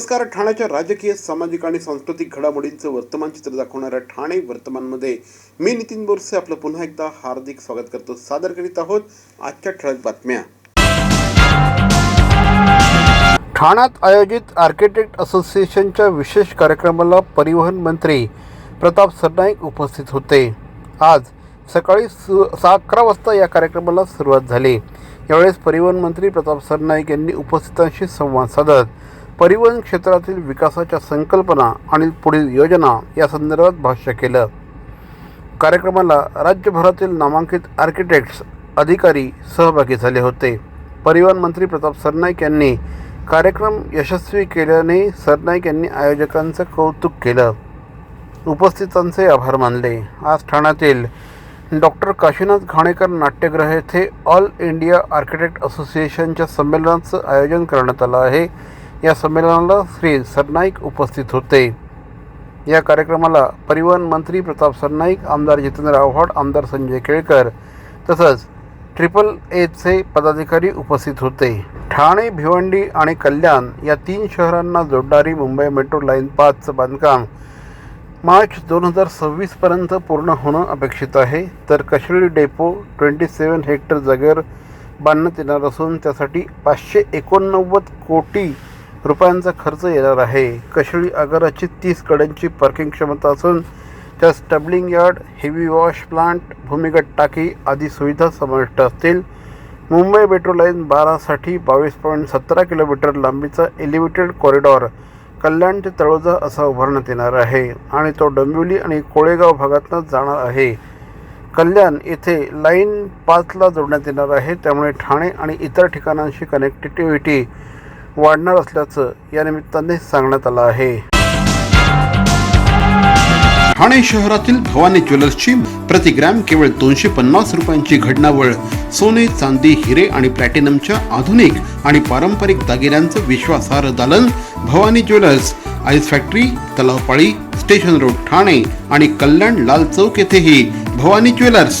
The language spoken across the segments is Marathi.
नमस्कार ठाण्याच्या राजकीय सामाजिक आणि सांस्कृतिक घडामोडींचं वर्तमान चित्र दाखवणाऱ्या ठाणे वर्तमानमध्ये मी नितीन बोरसे आपलं पुन्हा एकदा हार्दिक स्वागत करतो. सादर करीत आहोत आजच्या ठळक बातम्या. ठाण्यात आयोजित आर्किटेक्ट असोसिएशनच्या विशेष कार्यक्रमाला परिवहन मंत्री प्रताप सरनाईक उपस्थित होते. आज सकाळी सु सहा अकरा वाजता या कार्यक्रमाला सुरुवात झाली. यावेळेस परिवहन मंत्री प्रताप सरनाईक यांनी उपस्थितांशी संवाद साधत परिवहन क्षेत्रातील विकासाच्या संकल्पना आणि पुढील योजना या संदर्भात भाष्य केलं. कार्यक्रमाला राज्यभरातील नामांकित आर्किटेक्ट्स अधिकारी सहभागी झाले होते. परिवहन मंत्री प्रताप सरनाईक यांनी कार्यक्रम यशस्वी केल्याने सरनाईक यांनी आयोजकांचं कौतुक केलं. उपस्थितांचे आभार मानले. आज ठाण्यातील डॉक्टर काशीनाथ घाणेकर नाट्यगृह येथे ऑल इंडिया आर्किटेक्ट असोसिएशनच्या संमेलनाचं आयोजन करण्यात आलं आहे. या संमेलनाला श्री सरनाईक उपस्थित होते. या कार्यक्रमाला परिवहन मंत्री प्रताप सरनाईक आमदार जितेंद्र आव्हाड आमदार संजय केळकर तसंच ट्रिपल एचे पदाधिकारी उपस्थित होते. ठाणे भिवंडी आणि कल्याण या तीन शहरांना जोडणारी मुंबई मेट्रो लाईन पाचचं बांधकाम मार्च दोन हजार सव्वीसपर्यंत पूर्ण होणं अपेक्षित आहे. तर Kasheli depot twenty seven hectare जागेवर बांधण्यात येणार असून त्यासाठी पाचशे एकोणनव्वद कोटी रुपयांचा खर्च येणार आहे. कशिळी आगाराची तीस कड्यांची पार्किंग क्षमता असून त्यात stabling yard heavy wash plant भूमिगत टाकी आदी सुविधा समाविष्ट असतील. मुंबई मेट्रो लाईन बारासाठी बावीस पॉईंट सतरा किलोमीटर लांबीचा एलिव्हेटेड कॉरिडॉर कल्याण ते तळोजा असा उभारण्यात येणार आहे आणि तो डोंबिवली आणि कोळेगाव भागातनं जाणार आहे. कल्याण येथे लाईन पाचला जोडण्यात येणार आहे. त्यामुळे ठाणे आणि इतर ठिकाणांशी कनेक्टिव्हिटी वाढणार असल्याचं या निमित्ताने सांगण्यात आलं आहे. ठाणे शहरातील भवानी ज्वेलर्सची प्रति ग्रॅम केवळ दोनशे पन्नास रुपयांची घडणावळ सोने चांदी हिरे आणि प्लॅटिनमच्या आधुनिक आणि पारंपरिक दागिन्यांचं विश्वासार्ह दालन Bhavani jewellers ice factory Talaopali station road Thane आणि कल्याण लाल चौक येथेही भवानी ज्वेलर्स.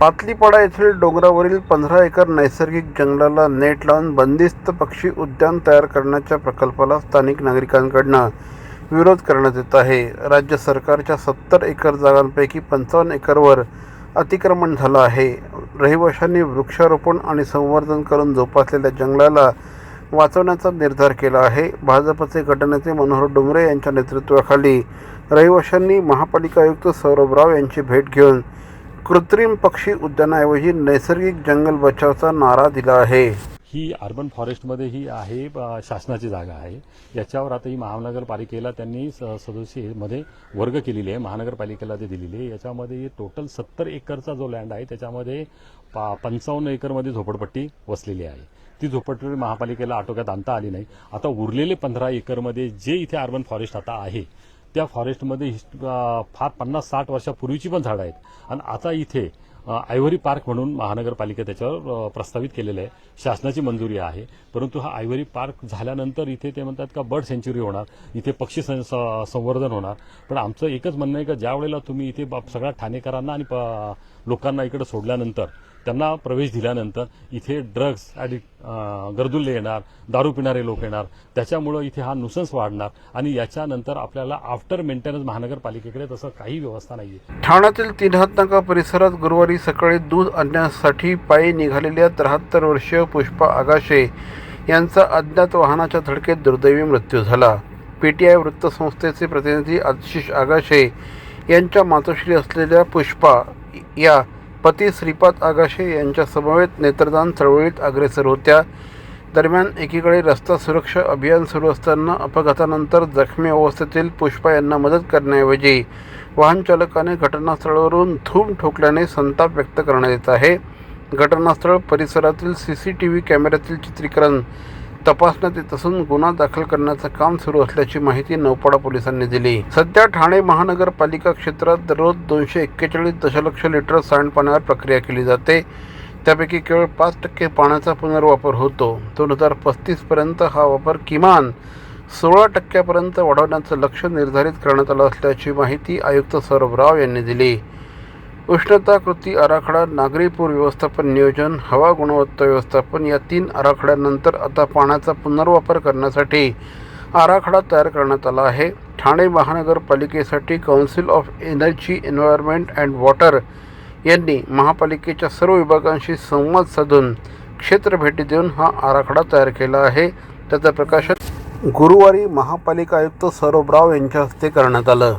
पातलीपाडा येथील डोंगरावरील पंधरा एकर नैसर्गिक जंगलाला नेट लावून बंदिस्त पक्षी उद्यान तयार करण्याच्या प्रकल्पाला स्थानिक नागरिकांकडनं विरोध करण्यात येत आहे. राज्य सरकारच्या सत्तर एकर जागांपैकी पंचावन्न एकरवर अतिक्रमण झालं आहे. रहिवाशांनी वृक्षारोपण आणि संवर्धन करून जोपासलेल्या जंगलाला वाचवण्याचा निर्धार केला आहे. भाजपचे गटनेते मनोहर डोंगरे यांच्या नेतृत्वाखाली रहिवाशांनी महापालिका आयुक्त सौरभ राव यांची भेट घेऊन कृत्रिम पक्षी उद्यानाऐवजी नैसर्गिक जंगल बचावचा नारा दिला आहे. ही अर्बन फॉरेस्टमध्ये ही आहे शासनाची जागा आहे. याच्यावर आता ही महानगरपालिकेला त्यांनी स- सदस्यमध्ये वर्ग केलेली आहे महानगरपालिकेला ते दिलेली आहे. याच्यामध्ये टोटल सत्तर एकरचा जो लँड आहे त्याच्यामध्ये पा पंचावन्न एकरमध्ये झोपडपट्टी वसलेली आहे. ती झोपडपट्टी महापालिकेला आटोक्यात आणता आली नाही. आता उरलेले पंधरा एकरमध्ये जे इथे अर्बन फॉरेस्ट आता आहे त्या फॉरेस्टमध्ये हिस्ट- फार पन्नास साठ वर्षापूर्वीची पण झाडं आहेत. आणि आता इथे आयव्हरी पार्क म्हणून महानगरपालिका त्याच्यावर प्रस्तावित केलेलं आहे. शासनाची मंजुरी आहे. परंतु हा आयव्हरी पार्क झाल्यानंतर इथे ते म्हणतात का बर्ड सेंच्युरी होणार इथे पक्षी सं- स- संवर्धन होणार. पण आमचं एकच म्हणणं आहे का ज्या वेळेला तुम्ही इथे सगळ्या ठाणेकरांना आणि प- लोकांना इकडे सोडल्यानंतर त्यांना प्रवेश दिल्यानंतर इथे ड्रग्स ॲडिक्ट गर्दुल्ले येणार दारू पिणारे लोक येणार. त्याच्यामुळं इथे हा नुसन्स वाढणार आणि याच्यानंतर आपल्याला आफ्टर मेंटेनन्स महानगरपालिकेकडे तसं काही व्यवस्था नाही आहे ठाण्यातील तीन परिसरात गुरुवारी सकाळी दूध आणण्यासाठी पायी निघालेल्या त्र्याहत्तर वर्षीय पुष्पा आगाशे यांचा अज्ञात वाहनाच्या धडकेत दुर्दैवी मृत्यू झाला. पीटीआय वृत्तसंस्थेचे प्रतिनिधी आशिष आगाशे यांच्या मातोश्री असलेल्या पुष्पा या पती श्रीपाद आगाशे यांच्या समवेत नेत्रदान चळवळीत अग्रेसर होत्या. दरम्यान एकीकडे रस्ता सुरक्षा अभियान सुरू असताना अपघातानंतर जखमी अवस्थेतील पुष्पा यांना मदत करण्याऐवजी वाहनचालकाने घटनास्थळावरून धूम ठोकल्याने संताप व्यक्त करण्यात येत आहे. घटनास्थळ परिसरातील सी सी टी व्ही कॅमेऱ्यातील चित्रीकरण तपासण्यात येत असून गुन्हा दाखल करण्याचं काम सुरू असल्याची माहिती नौपाडा पोलिसांनी दिली. सध्या ठाणे महानगरपालिका क्षेत्रात दररोज दोनशे एक्केचाळीस दशलक्ष लिटर सांडपाण्यावर प्रक्रिया केली जाते. त्यापैकी केवळ पाच टक्के पाण्याचा पुनर्वापर होतो. दोन हजार पस्तीसपर्यंत हा वापर किमान सोळा टक्क्यापर्यंत वाढवण्याचं लक्ष निर्धारित करण्यात आलं असल्याची माहिती आयुक्त सौरभ राव यांनी दिली. उष्णता कृती आराखडा नागरी पूर व्यवस्थापन नियोजन हवा गुणवत्ता व्यवस्थापन या तीन आराखड्यांनंतर आता पाण्याचा पुनर्वापर करण्यासाठी आराखडा तयार करण्यात आला आहे. Thane महानगरपालिकेसाठी council of energy environment and water यांनी महापालिकेच्या सर्व विभागांशी संवाद साधून क्षेत्र भेटी देऊन हा आराखडा तयार केला आहे. त्याचं प्रकाशन गुरुवारी महापालिका आयुक्त सौरभ राव यांच्या हस्ते करण्यात आलं.